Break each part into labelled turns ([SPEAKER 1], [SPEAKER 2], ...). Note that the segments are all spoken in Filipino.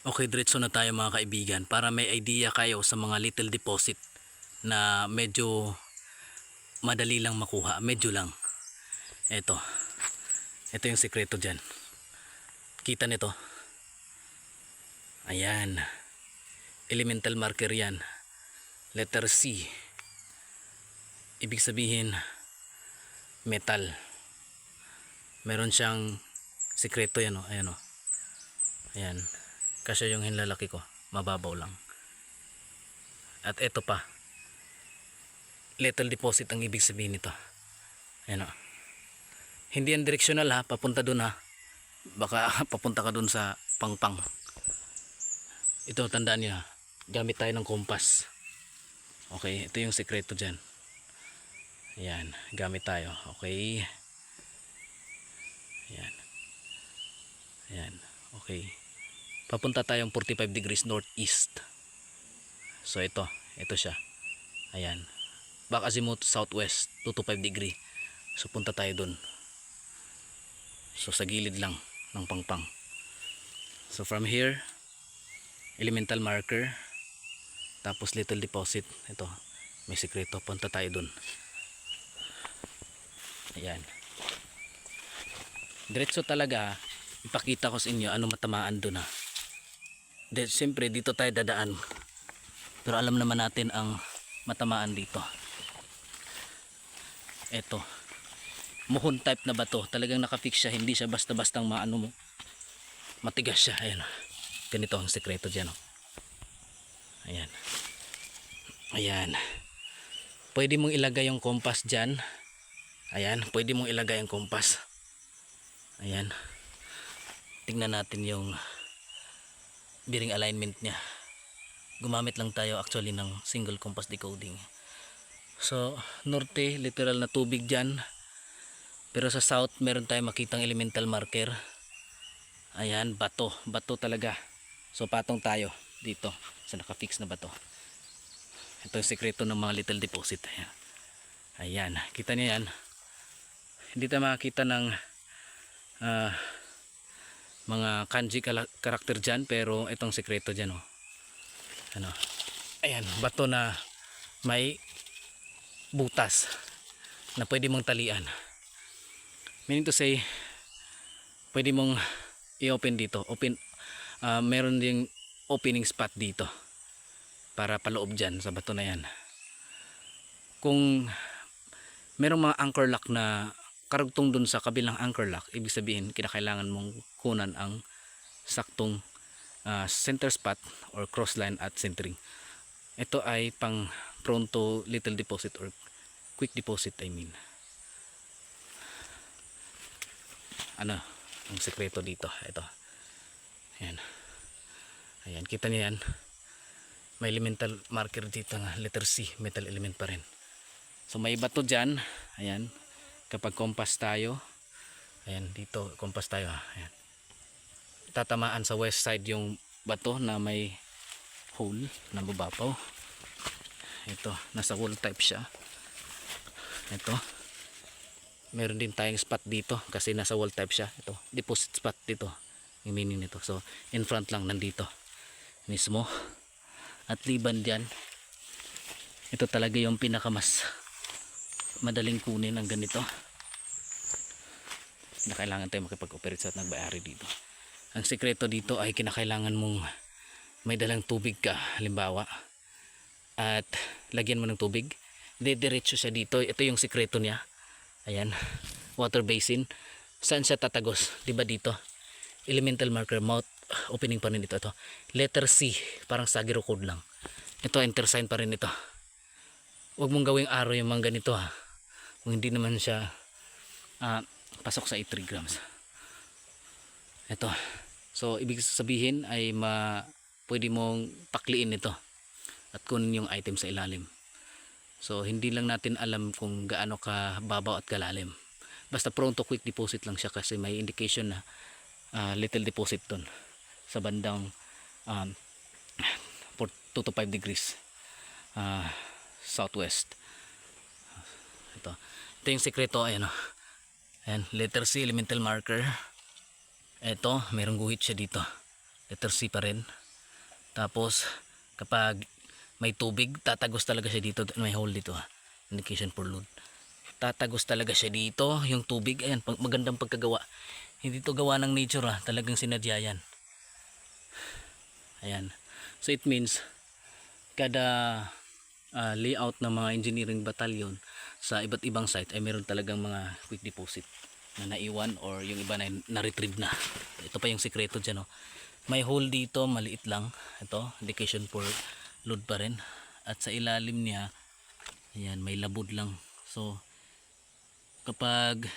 [SPEAKER 1] Okay, diretso na tayo mga kaibigan para may idea kayo sa mga little deposit na medyo madali lang makuha, medyo lang. Ito. Ito yung sekreto dyan. Kita nito. Ayan. Elemental marker yan. Letter C. Ibig sabihin, metal. Meron siyang sekreto yan o. Ayan o. Ayan. Kasi yung hinlalaki ko. Mababaw lang. At ito pa. Little deposit ang ibig sabihin nito. Ayan o. Hindi yan directional ha. Papunta dun ha. Baka papunta ka dun sa pangpang. Ito tandaan niyo ha. Gamit tayo ng kompas. Okay. Ito yung sekreto dyan. Ayan. Gamit tayo. Okay. Ayan. Ayan. Okay. Papunta tayong 45 degrees northeast. So ito, ito siya. Ayan. Back azimuth southwest, 225 degree. So punta tayo dun. So sa gilid lang ng pangpang. So from here, elemental marker, tapos little deposit. Ito, may sekreto. Punta tayo dun. Ayan. Diretso talaga, ipakita ko sa inyo ano matamaan dun ha. De, siyempre dito tayo dadaan. Pero alam naman natin ang matamaan dito. Ito. Muhon type na bato. Talagang nakafix siya. Hindi siya basta-bastang maano mo. Matigas siya. Ayan. Ganito ang sekreto dyan. Oh. Ayan. Ayan. Pwede mong ilagay yung kompas dyan. Ayan. Pwede mong ilagay yung kompas. Ayan. Tingnan natin yung bearing alignment niya. Gumamit lang tayo actually ng single compass decoding. So norte literal na tubig dyan. Pero sa south meron tayong makitang elemental marker. Ayan bato. Bato talaga. So patong tayo dito sa nakafix na bato. Ito yung sekreto ng mga little deposit. Ayan, ayan. kita niyo yan. Hindi tayo makakita ng ah mga kanji karakter dyan pero itong sekreto dyan oh. ano? Ayan bato na may butas na pwede mong talian. Meaning to say pwede mong i-open dito. Open ah, meron ding opening spot dito para paloob dyan sa bato na yan. Kung merong mga anchor lock na karugtong dun sa kabilang anchor lock ibig sabihin kinakailangan mong kunan ang saktong ah, center spot or cross line at centering. Ito ay pang prone to little deposit or quick deposit I mean. Ano ang sekreto dito? Ito. Ayan. Ayan kita niyo yan. May elemental marker dito nga letter C metal element pa rin. So may bato dyan. Ayan kapag compass tayo ayan dito compass tayo ayan. Tatamaan sa west side yung bato na may hole na babapaw ito nasa wall type siya. Ito. Meron din tayong spot dito kasi nasa wall type siya. Ito deposit spot dito. Yung meaning nito. So in front lang nandito. Mismo. At liban dyan ito talaga yung pinakamas madaling kunin ang ganito na kailangan tayo makipag-operate sa nagbayari dito. Ang sekreto dito ay kinakailangan mong may dalang tubig ka halimbawa. At lagyan mo ng tubig. Didiretso siya dito. Ito yung sekreto niya. Ayan. Water basin. Saan siya tatagos? Di ba dito? Elemental marker mouth. Opening pa rin ito. Ito. Letter C. Parang sagiro code lang. Ito enter sign pa rin ito. Huwag mong gawing arrow yung mga ganito ha. Kung hindi naman siya ah, pasok sa 3 grams. Ito so ibig sabihin ay ma pwede mong pakliin ito at kunin yung item sa ilalim. So hindi lang natin alam kung gaano ka babaw at kalalim. Basta prone to quick deposit lang siya kasi may indication na ah, little deposit dun sa bandang um, 2 to 5 degrees ah, southwest. Ito ito yung sekreto ayan o ayan letter C elemental marker ito merong guhit siya dito letter C pa rin. Tapos kapag may tubig, tatagos talaga siya dito. May hole dito. Indication for load. Tatagos talaga siya dito. Yung tubig, ayan, pag- magandang pagkagawa. Hindi to gawa ng nature ha. Talagang sinadya yan. Ayan. So it means, kada ah, layout ng mga engineering battalion sa iba't ibang site ay meron talagang mga quick deposit na naiwan or yung iba na na-retrieve na. Ito pa yung sikreto dyan. Oh. May hole dito, maliit lang. Ito, indication for load pa rin. At sa ilalim niya, ayan, may labod lang. So, kapag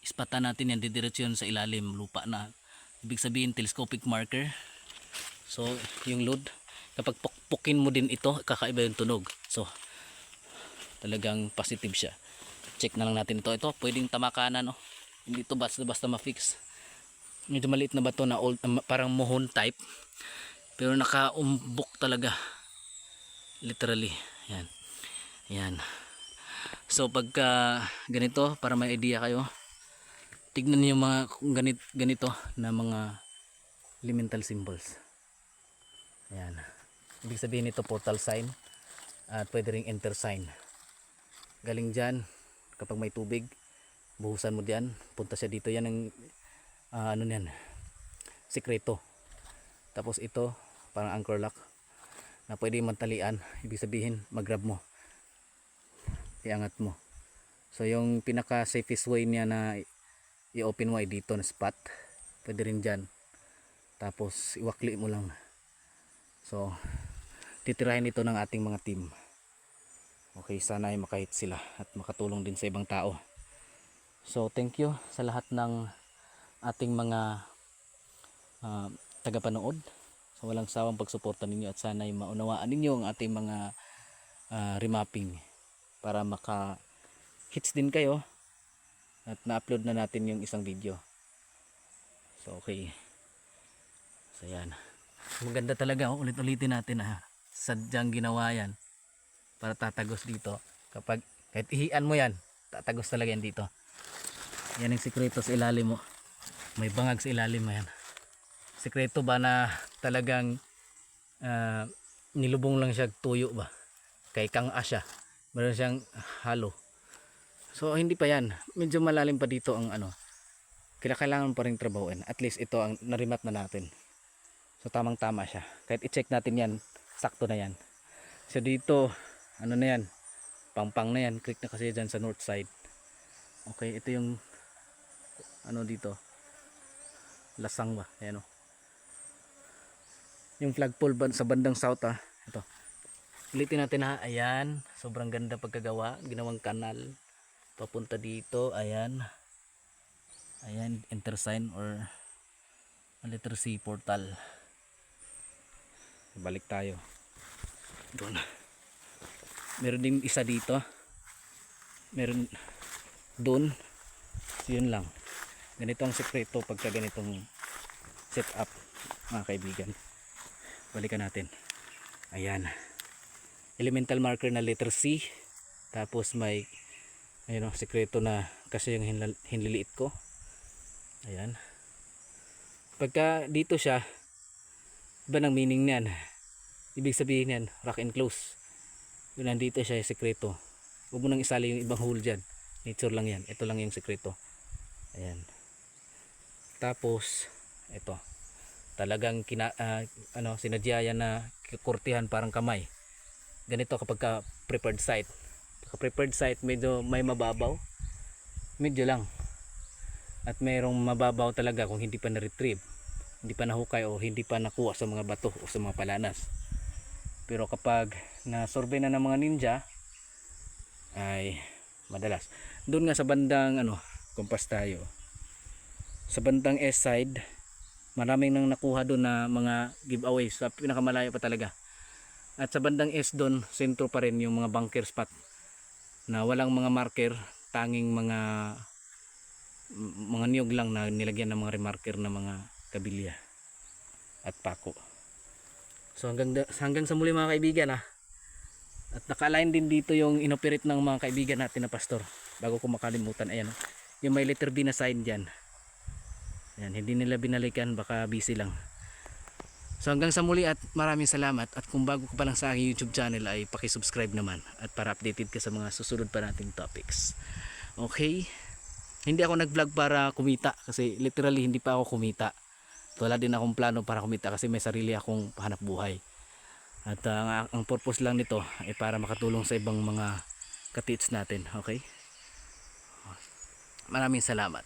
[SPEAKER 1] ispatan natin yan, didiretso yun sa ilalim, lupa na. Ibig sabihin, telescopic marker. So, yung load, kapag pukpukin mo din ito, kakaiba yung tunog. So, talagang positive siya. Check na lang natin ito. Ito, pwedeng tamakanan, no? Hindi ito basta-basta ma-fix. Medyo maliit na bato na old, um, parang mohon type. Pero nakaumbok talaga. Literally. Yan. Yan. So, pagka ganito, para may idea kayo, tignan niyo mga ganit, ganito na mga elemental symbols. Ayan. Ibig sabihin ito portal sign at pwede ring enter sign. Galing dyan, kapag may tubig, buhusan mo diyan, punta siya dito. Yan ang ah, ano niyan, sikreto. Tapos ito, parang anchor lock na pwede mantalian. Ibig sabihin, mag-grab mo. Iangat mo. So yung pinaka safest way niya na i-open mo ay dito na spot. Pwede rin dyan. Tapos iwakli mo lang. So, titirahin ito ng ating mga team. Okay, sana ay makahit sila at makatulong din sa ibang tao. So, thank you sa lahat ng ating mga ah, tagapanood. So, walang sawang pagsuporta ninyo at sana ay maunawaan ninyo ang ating mga ah, remapping para maka hits din kayo at na-upload na natin yung isang video. So, okay. So, yan. Maganda talaga. Oh. Ulit-ulitin natin ha. Sadyang ginawa yan. Para tatagos dito. Kapag, kahit ihian mo yan, tatagos talaga yan dito. Yan ang sikreto sa ilalim mo. May bangag sa ilalim mo yan. Sikreto ba na talagang ah, nilubong lang siya tuyo ba? Kay kang asya. Meron siyang halo. So hindi pa yan. Medyo malalim pa dito ang ano. Kailangan pa rin trabahuin. At least ito ang narimat na natin. So tamang tama siya. Kahit i-check natin yan, sakto na yan. So dito, ano na yan, pangpang na yan. Click na kasi dyan sa north side. Okay, ito yung ano dito. Lasang ba? Ayan o. Yung flagpole sa bandang south ah. Ito. Ulitin natin ha. Ayan. Sobrang ganda pagkagawa. Ginawang kanal. Papunta dito. Ayan. Ayan. Enter sign or letter C portal. Balik tayo. Doon. Meron din isa dito. Meron doon. So, yun lang. Ganito ang sekreto pagka ganitong setup mga kaibigan. Balikan natin. Ayan. Elemental marker na letter C. Tapos may ayun o, sekreto na kasi yung hinla- hinliliit ko. Ayan. Pagka dito siya, iba ng meaning niyan. Ibig sabihin yan, rock and close. Yun nandito siya yung sekreto. Huwag mo nang isali yung ibang hole dyan. Nature lang yan. Ito lang yung sekreto. Ayan. Tapos, ito. Talagang kina, ah, ano, sinadya yan na kurtihan parang kamay. Ganito kapag ka prepared site. Pagka prepared site, medyo may mababaw. Medyo lang. At mayroong mababaw talaga kung hindi pa na-retrieve. Hindi pa nahukay o hindi pa nakuha sa mga bato o sa mga palanas. Pero kapag na-survey na ng mga ninja, ay madalas. Doon nga sa bandang ano, kumpas tayo. Sa bandang east side, maraming nang nakuha doon na mga giveaways sa pinakamalayo pa talaga. At sa bandang east doon, sentro pa rin yung mga bunker spot na walang mga marker, tanging mga mga niyog lang na nilagyan ng mga remarker na mga kabilya at pako. So hanggang hanggang sa muli mga kaibigan ah. At naka-align din dito yung inoperate ng mga kaibigan natin na pastor. Bago ko makalimutan, ayan. Yung may letter B na sign dyan. Ayan, hindi nila binalikan, baka busy lang. So hanggang sa muli at maraming salamat at kung bago ka pa lang sa aking YouTube channel ay paki-subscribe naman at para updated ka sa mga susunod pa nating topics. Okay? Hindi ako nag-vlog para kumita kasi literally hindi pa ako kumita. Wala din akong plano para kumita kasi may sarili akong hanap buhay. At uh, ang, ang purpose lang nito ay para makatulong sa ibang mga katits natin. Okay? Maraming salamat.